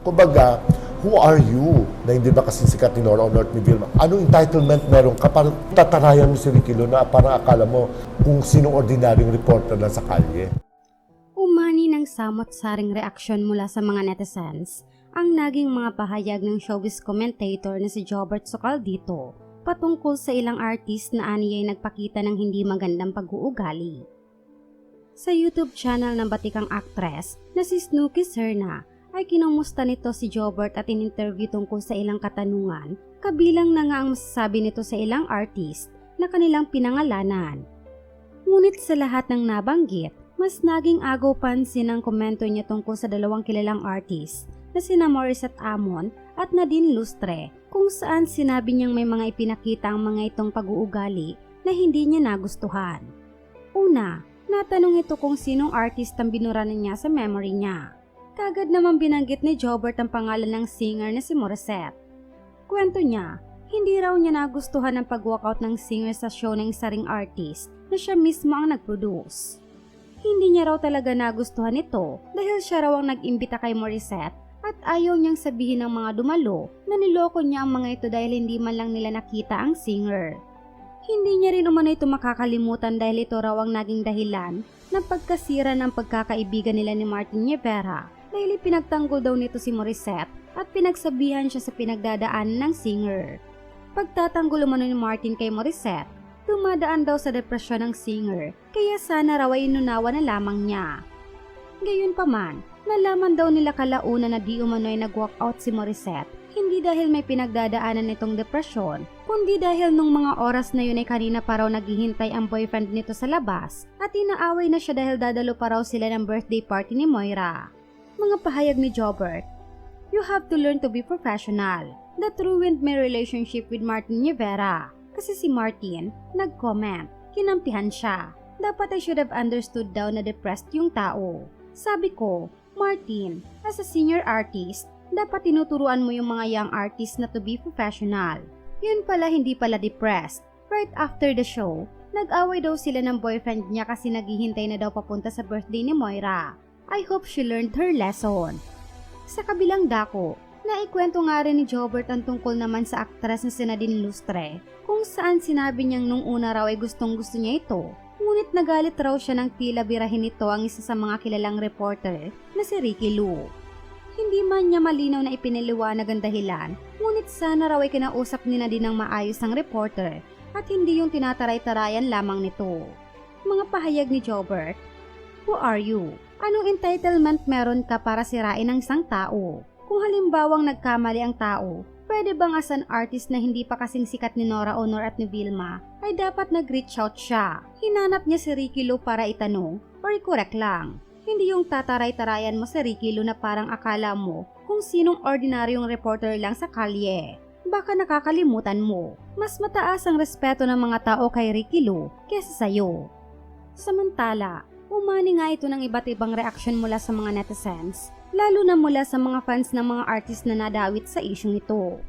Kumbaga, who are you? Na hindi ba kasi sikat ni Nora o North ni Vilma? Anong entitlement meron ka? Parang tatarayan mo si Ricky na parang akala mo kung sinong ordinaryong reporter lang sa kalye. Umani ng samot-saring reaksyon mula sa mga netizens ang naging mga pahayag ng showbiz commentator na si Jobert Sokal dito patungkol sa ilang artist na aniyay nagpakita ng hindi magandang pag-uugali. Sa YouTube channel ng batikang aktres na si Snooki Serna ay kinumusta nito si Jobert at in-interview tungkol sa ilang katanungan kabilang na nga ang masasabi nito sa ilang artist na kanilang pinangalanan. Ngunit sa lahat ng nabanggit, mas naging agaw pansin ang komento niya tungkol sa dalawang kilalang artist na sina Morissette Amon at Nadine Lustre kung saan sinabi niyang may mga ipinakita ang mga itong pag-uugali na hindi niya nagustuhan. Una, natanong ito kung sinong artist ang binuranan niya sa memory niya. Kagad naman binanggit ni Jobert ang pangalan ng singer na si Morissette. Kwento niya, hindi raw niya nagustuhan ang pag-walkout ng singer sa show ng isa ring artist na siya mismo ang nag-produce. Hindi niya raw talaga nagustuhan ito dahil siya raw ang nag-imbita kay Morissette at ayaw niyang sabihin ng mga dumalo na niloko niya ang mga ito dahil hindi man lang nila nakita ang singer. Hindi niya rin umano ito makakalimutan dahil ito raw ang naging dahilan ng pagkasira ng pagkakaibigan nila ni Martin Rivera dahil pinagtanggol daw nito si Morissette at pinagsabihan siya sa pinagdadaan ng singer. Pagtatanggol umano ni Martin kay Morissette, dumadaan daw sa depresyon ng singer kaya sana raw ay inunawa na lamang niya. Gayon pa man, nalaman daw nila kalauna na di umano ay nag-walkout si Morissette hindi dahil may pinagdadaanan nitong depresyon, kundi dahil nung mga oras na yun ay kanina pa raw naghihintay ang boyfriend nito sa labas at inaaway na siya dahil dadalo pa raw sila ng birthday party ni Moira. Mga pahayag ni Jobert, You have to learn to be professional. That ruined my relationship with Martin Rivera. Kasi si Martin, nag-comment, kinampihan siya. Dapat I should have understood daw na depressed yung tao. Sabi ko, Martin, as a senior artist, dapat tinuturuan mo yung mga young artists na to be professional. Yun pala hindi pala depressed. Right after the show, nag-away daw sila ng boyfriend niya kasi naghihintay na daw papunta sa birthday ni Moira. I hope she learned her lesson. Sa kabilang dako, naikwento nga rin ni Jobert ang tungkol naman sa aktres na si Nadine Lustre kung saan sinabi niyang nung una raw ay gustong gusto niya ito. Ngunit nagalit raw siya ng tila birahin nito ang isa sa mga kilalang reporter na si Ricky Lou. Hindi man niya malinaw na ipiniliwanag ang dahilan, ngunit sana raw ay kinausap ni Nadine ng maayos ang reporter at hindi yung tinataray-tarayan lamang nito. Mga pahayag ni Jobert, Who are you? Anong entitlement meron ka para sirain ang isang tao? Kung halimbawang nagkamali ang tao, pwede bang as an artist na hindi pa kasing sikat ni Nora Honor at ni Vilma, ay dapat nag-reach out siya. Hinanap niya si Ricky Lou para itanong or i-correct lang. Hindi yung tataray-tarayan mo sa Ricky Lou na parang akala mo kung sinong ordinaryong reporter lang sa kalye. Baka nakakalimutan mo, mas mataas ang respeto ng mga tao kay Ricky Lou kesa sa'yo. Samantala, umani nga ito ng iba't ibang reaksyon mula sa mga netizens, lalo na mula sa mga fans ng mga artist na nadawit sa isyong ito.